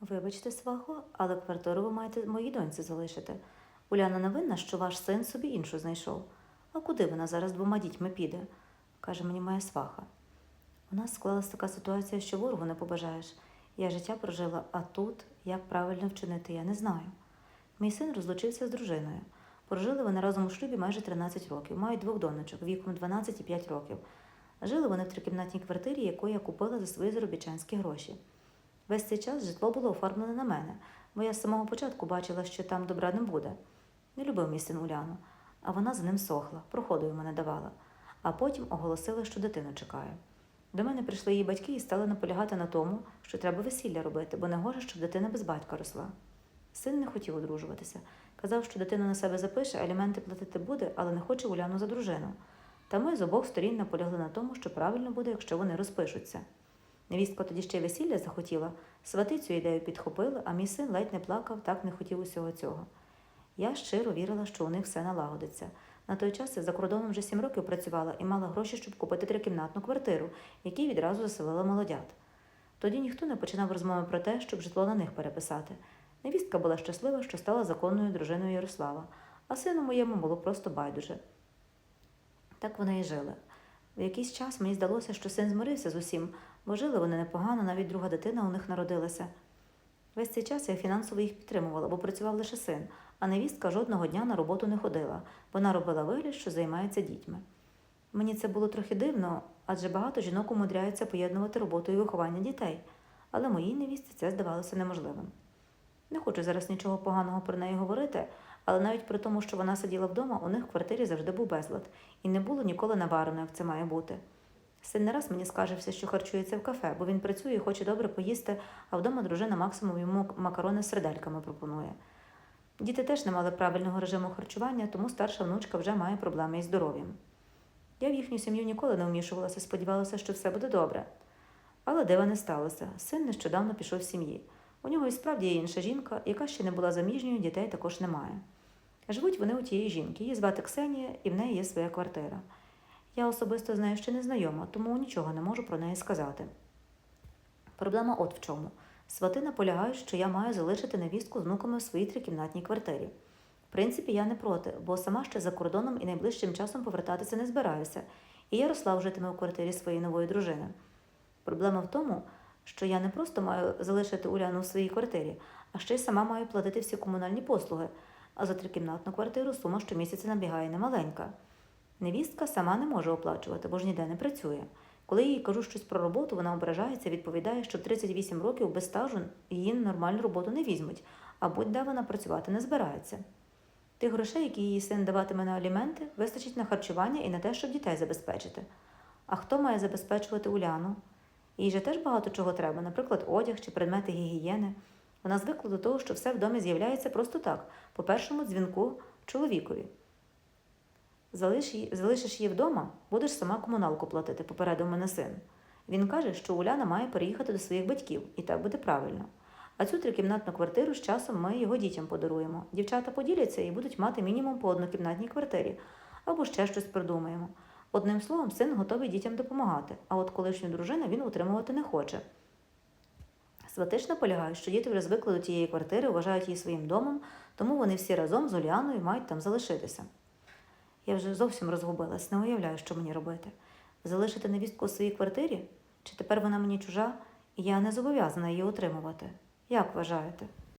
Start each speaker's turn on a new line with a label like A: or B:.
A: Вибачте, свахо, але квартиру ви маєте моїй доньці залишити. Уляна не винна, що ваш син собі іншу знайшов. А куди вона зараз двома дітьми піде? каже мені моя сваха. У нас склалася така ситуація, що ворогу не побажаєш. Я життя прожила, а тут як правильно вчинити, я не знаю. Мій син розлучився з дружиною. Прожили вони разом у шлюбі майже 13 років, мають двох донечок віком 12 і 5 років. Жили вони в трикімнатній квартирі, яку я купила за свої заробітчанські гроші. Весь цей час житло було оформлене на мене, бо я з самого початку бачила, що там добра не буде. Не любив мій син Уляну, а вона за ним сохла, проходу йому не давала, а потім оголосила, що дитину чекає. До мене прийшли її батьки і стали наполягати на тому, що треба весілля робити, бо не гоже, щоб дитина без батька росла. Син не хотів одружуватися. Казав, що дитину на себе запише, аліменти платити буде, але не хоче Уляну за дружину. Та ми з обох сторін наполягли на тому, що правильно буде, якщо вони розпишуться. Невістка тоді ще весілля захотіла, свати цю ідею підхопили, а мій син ледь не плакав, так не хотів усього цього. Я щиро вірила, що у них все налагодиться. На той час я за кордоном вже сім років працювала і мала гроші, щоб купити трикімнатну квартиру, в якій відразу заселила молодят. Тоді ніхто не починав розмови про те, щоб житло на них переписати. Невістка була щаслива, що стала законною дружиною Ярослава, а сину моєму було просто байдуже. Так вони і жили. В якийсь час мені здалося, що син змирився з усім, бо жили вони непогано, навіть друга дитина у них народилася. Весь цей час я фінансово їх підтримувала, бо працював лише син, а невістка жодного дня на роботу не ходила. Вона робила вигляд, що займається дітьми. Мені це було трохи дивно, адже багато жінок умудряються поєднувати роботу і виховання дітей, але моїй невістці це здавалося неможливим. Не хочу зараз нічого поганого про неї говорити, але навіть при тому, що вона сиділа вдома, у них в квартирі завжди був безлад, і не було ніколи наварено, як це має бути. Син не раз мені скаржився, що харчується в кафе, бо він працює і хоче добре поїсти, а вдома дружина максимум йому макарони з сердельками пропонує. Діти теж не мали правильного режиму харчування, тому старша внучка вже має проблеми із здоров'ям. Я в їхню сім'ю ніколи не вмішувалася, сподівалася, що все буде добре. Але дива не сталося. Син нещодавно пішов з сім'ї. У нього і справді є інша жінка, яка ще не була заміжньою, дітей також немає. Живуть вони у тієї жінки, її звати Ксенія, і в неї є своя квартира. Я особисто з нею ще не знайома, тому нічого не можу про неї сказати. Проблема от в чому. Свати наполягають, що я маю залишити невістку з внуками в своїй трикімнатній квартирі. В принципі, я не проти, бо сама ще за кордоном і найближчим часом повертатися не збираюся, і Ярослав житиме у квартирі своєї нової дружини. Проблема в тому, що я не просто маю залишити Уляну в своїй квартирі, а ще й сама маю платити всі комунальні послуги, а за трикімнатну квартиру сума щомісяця набігає немаленька. Невістка сама не може оплачувати, бо ж ніде не працює. Коли їй кажу щось про роботу, вона ображається, відповідає, що в 38 років без стажу її нормальну роботу не візьмуть, а будь-де вона працювати не збирається. Тих грошей, які її син даватиме на аліменти, вистачить на харчування і на те, щоб дітей забезпечити. А хто має забезпечувати Уляну? Їй же теж багато чого треба, наприклад, одяг чи предмети гігієни. Вона звикла до того, що все в домі з'являється просто так, по першому дзвінку чоловікові. Залиш її, залишиш її вдома, будеш сама комуналку платити, попередив мене син. Він каже, що Уляна має переїхати до своїх батьків, і так буде правильно. А цю трикімнатну квартиру з часом ми його дітям подаруємо. Дівчата поділяться і будуть мати мінімум по однокімнатній квартирі, або ще щось придумаємо. Одним словом, син готовий дітям допомагати, а от колишню дружину він утримувати не хоче. Сватиш наполягають, що діти вже звикли до тієї квартири, вважають її своїм домом, тому вони всі разом з Уляною мають там залишитися. Я вже зовсім розгубилась, не уявляю, що мені робити. Залишити невістку у своїй квартирі? Чи тепер вона мені чужа, і я не зобов'язана її утримувати? Як вважаєте?